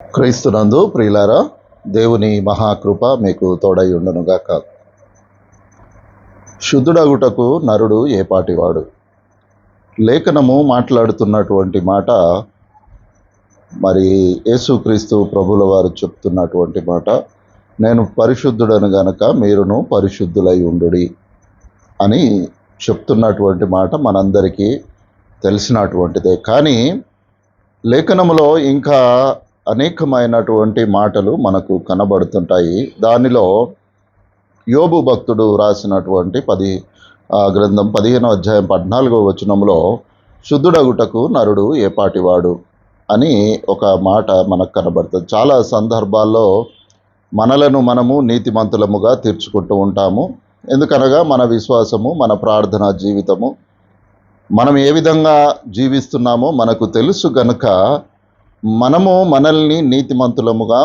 క్రీస్తునందు ప్రియులారా దేవుని మహాకృప మీకు తోడై ఉండునుగాక. శుద్ధుడగుటకు నరుడు ఏపాటివాడు లేఖనము మాట్లాడుతున్నటువంటి మాట మరి యేసుక్రీస్తు ప్రభుల వారు చెప్తున్నటువంటి మాట నేను పరిశుద్ధుడను గనక మీరును పరిశుద్ధులై ఉండుడి అని చెప్తున్నటువంటి మాట మనందరికీ తెలిసినటువంటిదే. కానీ లేఖనములో ఇంకా అనేకమైనటువంటి మాటలు మనకు కనబడుతుంటాయి. దానిలో యోబు భక్తుడు రాసినటువంటి పది గ్రంథం పదిహేనో అధ్యాయం పద్నాలుగో వచనంలో శుద్ధుడగుటకు నరుడు ఏపాటివాడు అని ఒక మాట మనకు కనబడుతుంది. చాలా సందర్భాల్లో మనలను మనము నీతిమంతులముగా తీర్చుకుంటూ ఉంటాము. ఎందుకనగా మన విశ్వాసము మన ప్రార్థన జీవితము మనం ఏ విధంగా జీవిస్తున్నామో మనకు తెలుసు గనుక మనము మనల్ని నీతిమంతులముగా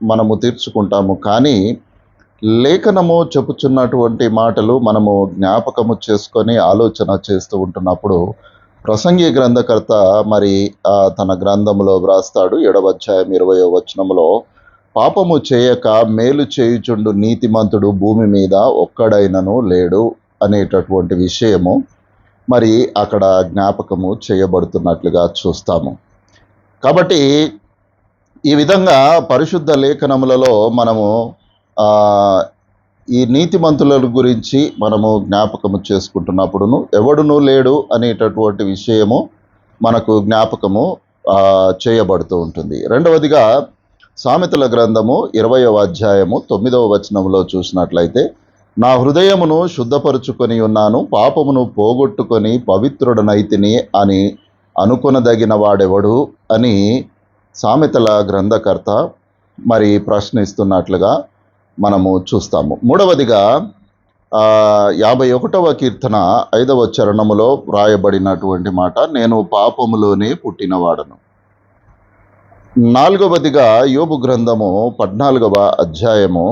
మనము తీర్చుకుంటాము. కానీ లేఖనము చెప్పుచున్నటువంటి మాటలు మనము జ్ఞాపకము చేసుకొని ఆలోచన చేస్తూ ఉంటున్నప్పుడు ప్రసంగి గ్రంథకర్త మరి తన గ్రంథములో వ్రాస్తాడు ఎడవచ్చాయం ఇరవయో వచనములో పాపము చేయక మేలు చేయుచుండు నీతిమంతుడు భూమి మీద ఒక్కడైనను లేడు అనేటటువంటి విషయము మరి అక్కడ జ్ఞాపకము చేయబడుతున్నట్లుగా చూస్తాము. కాబట్టి ఈ విధంగా పరిశుద్ధ లేఖనములలో మనము ఈ నీతిమంతుల గురించి మనము జ్ఞాపకము చేసుకుంటున్నప్పుడును ఎవడునూ లేడు అనేటటువంటి విషయము మనకు జ్ఞాపకము చేయబడుతూ ఉంటుంది. రెండవదిగా సామెతల గ్రంథము ఇరవయవ అధ్యాయము తొమ్మిదవ వచనంలో చూసినట్లయితే నా హృదయమును శుద్ధపరుచుకొని ఉన్నాను పాపమును పోగొట్టుకొని పవిత్రుడనైతిని అని అనుకొనదగిన వాడెవడు అని సామెతల గ్రంథకర్త మరి ప్రశ్నిస్తున్నట్లుగా మనము చూస్తాము. మూడవదిగా యాభై ఒకటవ కీర్తన ఐదవ చరణములో వ్రాయబడినటువంటి మాట నేను పాపములోనే పుట్టినవాడను. నాలుగవదిగా యోబు గ్రంథము పద్నాలుగవ అధ్యాయము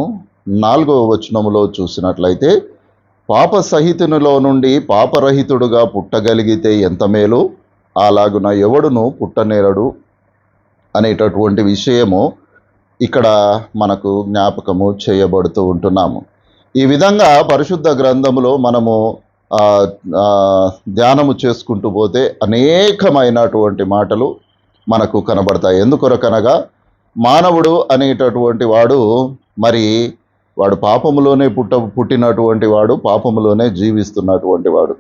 నాలుగవ వచనములో చూసినట్లయితే పాప సహితునిలో నుండి పాపరహితుడుగా పుట్టగలిగితే ఎంత మేలు? అలాగున ఎవడును పుట్టనేరడు అనేటటువంటి విషయము ఇక్కడ మనకు జ్ఞాపకము చేయబడుతూ ఉంటున్నాము. ఈ విధంగా పరిశుద్ధ గ్రంథములో మనము ధ్యానము చేసుకుంటూ పోతే అనేకమైనటువంటి మాటలు మనకు కనబడతాయి. ఎందుకొరకనగా మానవుడు అనేటటువంటి వాడు మరి వాడు పాపములోనే పుట్ట పుట్టినటువంటి వాడు పాపములోనే జీవిస్తున్నటువంటి వాడు.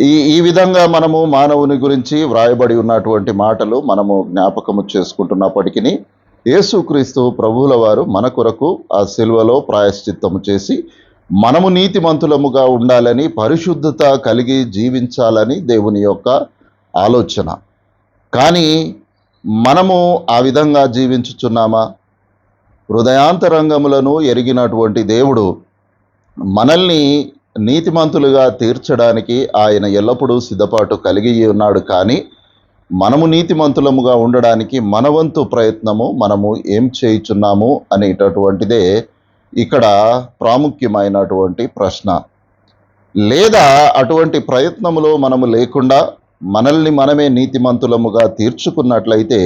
ఈ ఈ విధంగా మనము మానవుని గురించి వ్రాయబడి ఉన్నటువంటి మాటలు మనము జ్ఞాపకము చేసుకుంటున్నప్పటికీ యేసుక్రీస్తు ప్రభువుల వారు మన కొరకు ఆ సిల్వలో ప్రాయశ్చిత్తము చేసి మనము నీతిమంతులముగా ఉండాలని పరిశుద్ధత కలిగి జీవించాలని దేవుని యొక్క ఆలోచన. కానీ మనము ఆ విధంగా జీవించుచున్నామా? హృదయాంతరంగములను ఎరిగినటువంటి దేవుడు మనల్ని నీతిమంతులుగా తీర్చడానికి ఆయన ఎల్లప్పుడూ సిద్ధపాటు కలిగి ఉన్నాడు. కానీ మనము నీతిమంతులముగా ఉండడానికి మనవంతు ప్రయత్నము మనము ఏం చేయుచున్నాము అనేటటువంటిదే ఇక్కడ ప్రాముఖ్యమైనటువంటి ప్రశ్న. లేదా అటువంటి ప్రయత్నములో మనము లేకుండా మనల్ని మనమే నీతిమంతులముగా తీర్చుకున్నట్లయితే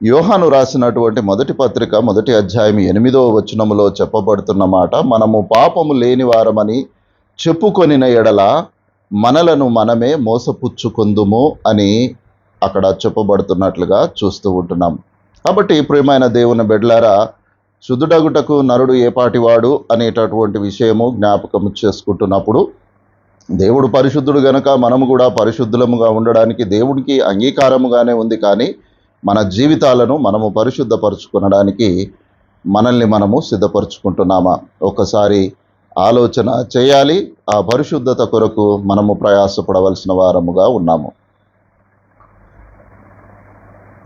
యోహాను రాసినటువంటి మొదటి పత్రిక మొదటి అధ్యాయం ఎనిమిదో వచనములో చెప్పబడుతున్న మాట మనము పాపము లేని వారమని చెప్పుకొనిన ఎడల మనలను మనమే మోసపుచ్చుకుందుము అని అక్కడ చెప్పబడుతున్నట్లుగా చూస్తూ ఉంటున్నాం. కాబట్టి ప్రియమైన దేవుని బిడ్లారా శుద్ధుడగుటకు నరుడు ఏపాటివాడు అనేటటువంటి విషయము జ్ఞాపకం చేసుకుంటున్నప్పుడు దేవుడు పరిశుద్ధుడు గనక మనము కూడా పరిశుద్ధులముగా ఉండడానికి దేవుడికి అంగీకారముగానే ఉంది కానీ మన జీవితాలను మనము పరిశుద్ధపరచుకొనడానికి మనల్ని మనము సిద్ధపరచుకుంటున్నామా? ఒకసారి ఆలోచన చేయాలి. ఆ పరిశుద్ధత కొరకు మనము ప్రయాసపడవలసిన వారముగా ఉన్నాము.